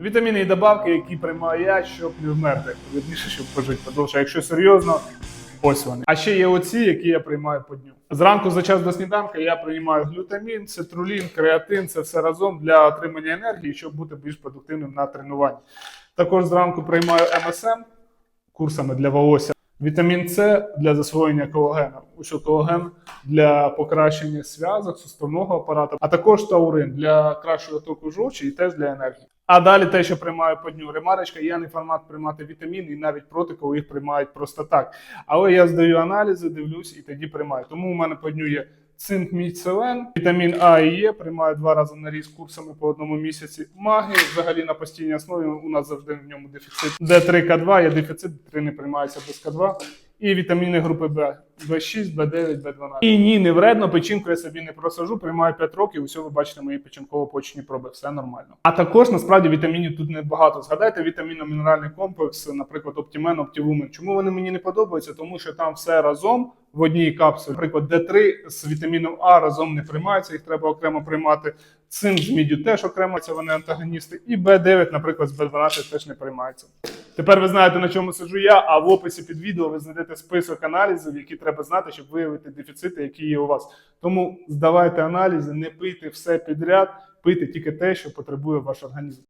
Вітаміни і добавки, які приймаю я, щоб не вмерти. Вірніше, щоб пожити подовше. Якщо серйозно, ось вони. А ще є оці, які я приймаю по дню. Зранку за час до сніданка я приймаю глютамін, цитрулін, креатин. Це все разом для отримання енергії, щоб бути більш продуктивним на тренуванні. Також зранку приймаю МСМ курсами для волосся. Вітамін С для засвоєння колагена, що колаген для покращення зв'язок, суставного апарату, а також таурин для кращого току жовчі і теж для енергії. А далі те, що приймаю по дню ремарочка, я не формат приймати вітаміни і навіть проти, коли їх приймають просто так. Але я здаю аналізи, дивлюсь і тоді приймаю. Тому у мене по дню є цинк, селен, вітамін А і Е, приймаю два рази на різ курсами по одному місяці. Магній взагалі на постійній основі у нас завжди в ньому дефіцит. Д3, К2, є дефіцит, Д3 не приймається без К2. І вітаміни групи Б. Б6, Б9, Б12. І ні, не вредно, печінку я собі не просажу, приймаю 5 років, усього ви бачите мої печінково-почні проби, все нормально. А також насправді вітамінів тут небагато. Згадайте вітамінно-мінеральний комплекс, наприклад, Optimen, Optilumen. Чому вони мені не подобаються? Тому що там все разом в одній капсулі. Наприклад, Д3 з вітаміном А разом не приймаються, їх треба окремо приймати. Цинк з міддю теж окремо, це вони антагоністи. І Б9, наприклад, з Б12 теж не приймаються. Тепер ви знаєте, на чому сиджу я, а в описі під відео ви знайдете список аналізів, які треба знати, щоб виявити дефіцити, які є у вас. Тому здавайте аналізи, не пийте все підряд, пийте тільки те, що потребує ваш організм.